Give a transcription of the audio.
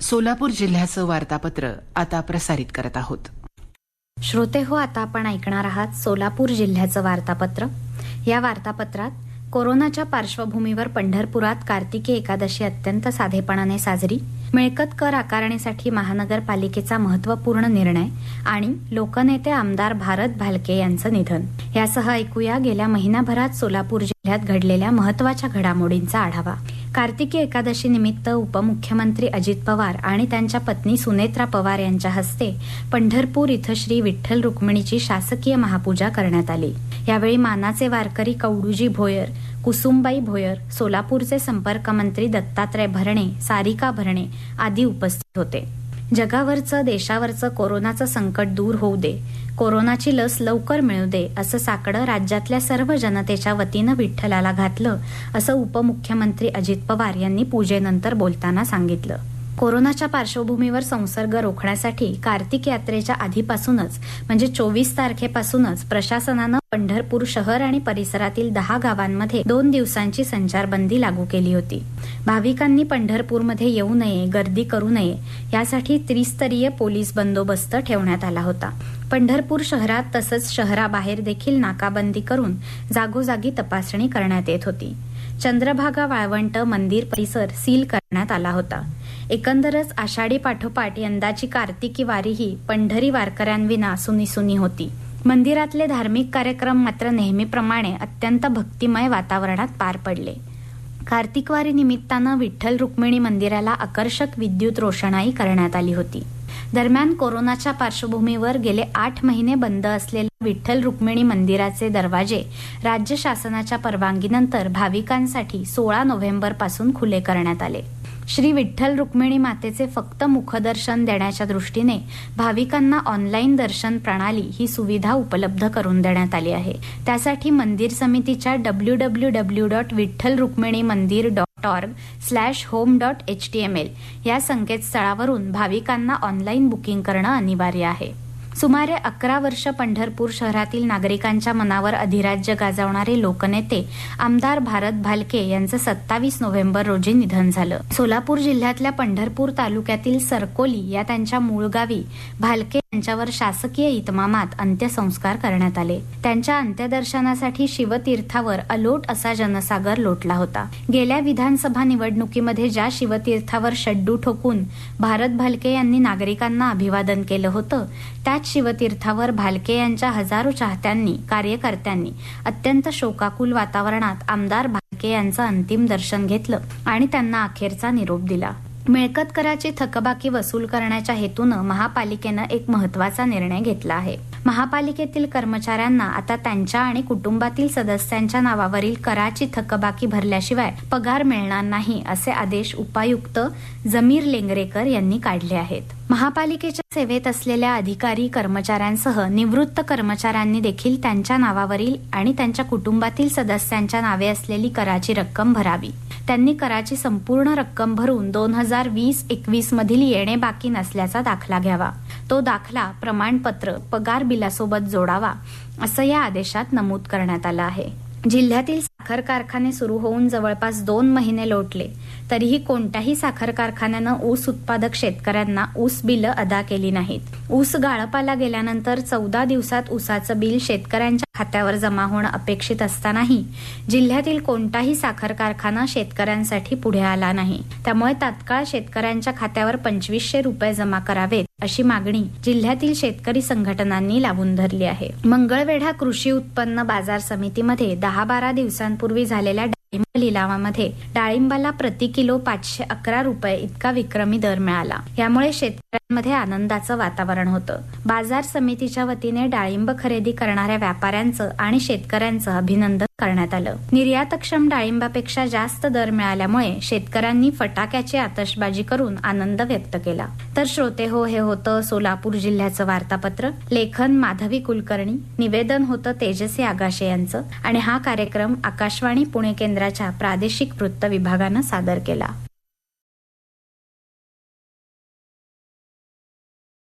सोलापूर जिल्ह्याचं वार्तापत्र आता प्रसारित करत आहोत. श्रोते हो आता आपण ऐकणार आहात सोलापूर जिल्ह्याचं वार्तापत्र. या वार्तापत्रात कोरोनाच्या पार्श्वभूमीवर पंढरपुरात कार्तिकी एकादशी अत्यंत साधेपणाने साजरी मिळकत कर आकारणीसाठी महानगरपालिकेचा महत्त्वपूर्ण निर्णय आणि लोकनेते आमदार भारत भालके यांचं निधन. यासह ऐकूया गेल्या महिनाभरात सोलापूर जिल्ह्यात घडलेल्या महत्त्वाच्या घडामोडींचा आढावा. कार्तिकी एकादशी निमित्त उपमुख्यमंत्री अजित पवार आणि त्यांच्या पत्नी सुनेत्रा पवार यांच्या हस्ते पंढरपूर इथं श्री विठ्ठल रुक्मिणीची शासकीय महापूजा करण्यात आली. यावेळी मानाचे वारकरी कवडूजी भोयर कुसुमबाई भोयर सोलापूरचे संपर्क मंत्री दत्तात्रय भरणे सारिका भरणे आदी उपस्थित होते. जगावरचं देशावरचं कोरोनाचं संकट दूर होऊ दे. कोरोनाची लस लवकर मिळू दे असं साकडं राज्यातल्या सर्व जनतेच्या वतीनं विठ्ठलाला घातलं असं उपमुख्यमंत्री अजित पवार यांनी पूजेनंतर बोलताना सांगितलं. कोरोनाच्या पार्श्वभूमीवर संसर्ग रोखण्यासाठी कार्तिक यात्रेच्या आधीपासूनच म्हणजे चोवीस तारखेपासूनच प्रशासनानं पंढरपूर शहर आणि परिसरातील दहा गावांमध्ये दोन दिवसांची संचारबंदी लागू केली होती. भाविकांनी पंढरपूरमध्ये येऊ नये गर्दी करू नये यासाठी त्रिस्तरीय पोलीस बंदोबस्त ठेवण्यात आला होता. पंढरपूर शहरात तसंच शहराबाहेर देखील नाकाबंदी करून जागोजागी तपासणी करण्यात येत होती. चंद्रभागा वाळवंट मंदिर परिसर सील करण्यात आला होता. एकंदरच आषाढी पाठोपाठ यंदाची कार्तिकी वारीही पंढरी वारकऱ्यांविना सुनी होती. मंदिरातले धार्मिक कार्यक्रम मात्र नेहमीप्रमाणे अत्यंत भक्तिमय वातावरणात पार पडले. कार्तिकवारी निमित्तानं विठ्ठल रुक्मिणी मंदिराला आकर्षक विद्युत रोषणाई करण्यात आली होती. दरम्यान कोरोनाच्या पार्श्वभूमीवर गेले आठ महिने बंद असलेल्या विठ्ठल रुक्मिणी मंदिराचे दरवाजे राज्य शासनाच्या परवानगीनंतर भाविकांसाठी सोळा नोव्हेंबरपासून खुले करण्यात आले. श्री विठ्ठल रुक्मिणी मातेचे फक्त मुखदर्शन देण्याच्या दृष्टीने भाविकांना ऑनलाईन दर्शन प्रणाली ही सुविधा उपलब्ध करून देण्यात आली आहे. त्यासाठी मंदिर समितीच्या W W W dot Vitthal Rukmini Mandir dot org slash home dot H T M L या संकेतस्थळावरून भाविकांना ऑनलाईन बुकिंग करणं अनिवार्य आहे. सुमारे अकरा वर्ष पंढरपूर शहरातील नागरिकांच्या मनावर अधिराज्य गाजवणारे लोकनेते आमदार भारत भालके यांचं सत्तावीस नोव्हेंबर रोजी निधन झालं. सोलापूर जिल्ह्यातल्या पंढरपूर तालुक्यातील सरकोली या त्यांच्या मूळ गावी भालके त्यांच्यावर शासकीय इतमामात अंत्यसंस्कार करण्यात आले. त्यांच्या अंत्यदर्शनासाठी शिवतीर्थावर अलोट असा जनसागर लोटला होता. गेल्या विधानसभा निवडणुकीमध्ये ज्या शिवतीर्थावर शड्डू ठोकून भारत भालके यांनी नागरिकांना अभिवादन केलं होतं त्याच शिवतीर्थावर भालके यांच्या हजारो चाहत्यांनी कार्यकर्त्यांनी अत्यंत शोकाकुल वातावरणात आमदार भालके यांचं अंतिम दर्शन घेतलं आणि त्यांना अखेरचा निरोप दिला. मिळकत कराची थकबाकी वसूल करण्याच्या हेतूनं महापालिकेनं एक महत्त्वाचा निर्णय घेतला आहे. महापालिकेतील कर्मचाऱ्यांना आता त्यांच्या आणि कुटुंबातील सदस्यांच्या नावावरील कराची थकबाकी भरल्याशिवाय पगार मिळणार नाही असे आदेश उपायुक्त जमीर लेंगरेकर यांनी काढले आहेत. महापालिकेच्या सेवेत असलेल्या अधिकारी कर्मचाऱ्यांसह निवृत्त कर्मचाऱ्यांनी देखील त्यांच्या नावावरील आणि त्यांच्या कुटुंबातील सदस्यांच्या नावे असलेली कराची रक्कम भरावी. त्यांनी कराची संपूर्ण रक्कम भरून दोन हजार वीस एकवीस मधील येणे बाकी नसल्याचा दाखला घ्यावा. तो दाखला प्रमाणपत्र पगार बिलासोबत जोडावा असं या आदेशात नमूद करण्यात आलं आहे. जिल्ह्यातील साखर कारखाने सुरू होऊन जवळपास दोन महिने लोटले. तरीही कोणत्याही साखर कारखान्यानं ऊस उत्पादक शेतकऱ्यांना ऊस बिलं अदा केली नाहीत. ऊस गाळपाला गेल्यानंतर चौदा दिवसात ऊसाचं बिल शेतकऱ्यांच्या खात्यावर जमा होणं अपेक्षित असतानाही जिल्ह्यातील कोणताही साखर कारखाना शेतकऱ्यांसाठी पुढे आला नाही. त्यामुळे तात्काळ शेतकऱ्यांच्या खात्यावर पंचवीसशे रुपये जमा करावेत अशी मागणी जिल्ह्यातील शेतकरी संघटनांनी लावून धरली आहे. मंगळवेढा कृषी उत्पन्न बाजार समितीमध्ये दहा बारा दिवसांपूर्वी झालेल्या डाळिंब लिलावामध्ये डाळिंबाला प्रति किलो पाचशे अकरा रुपये इतका विक्रमी दर मिळाला. यामुळे शेतकऱ्या मध्ये आनंदाचं वातावरण होतं. बाजार समितीच्या वतीने डाळिंब खरेदी करणाऱ्या व्यापाऱ्यांचं आणि शेतकऱ्यांचं अभिनंदन करण्यात आलं. निर्यातक्षम डाळिंबापेक्षा जास्त दर मिळाल्यामुळे शेतकऱ्यांनी फटाक्याची आतषबाजी करून आनंद व्यक्त केला. तर श्रोते हो हे होतं सोलापूर जिल्ह्याचं वार्तापत्र. लेखन माधवी कुलकर्णी. निवेदन होतं तेजसी आगाशे यांचं. आणि हा कार्यक्रम आकाशवाणी पुणे केंद्राच्या प्रादेशिक वृत्त विभागानं सादर केला.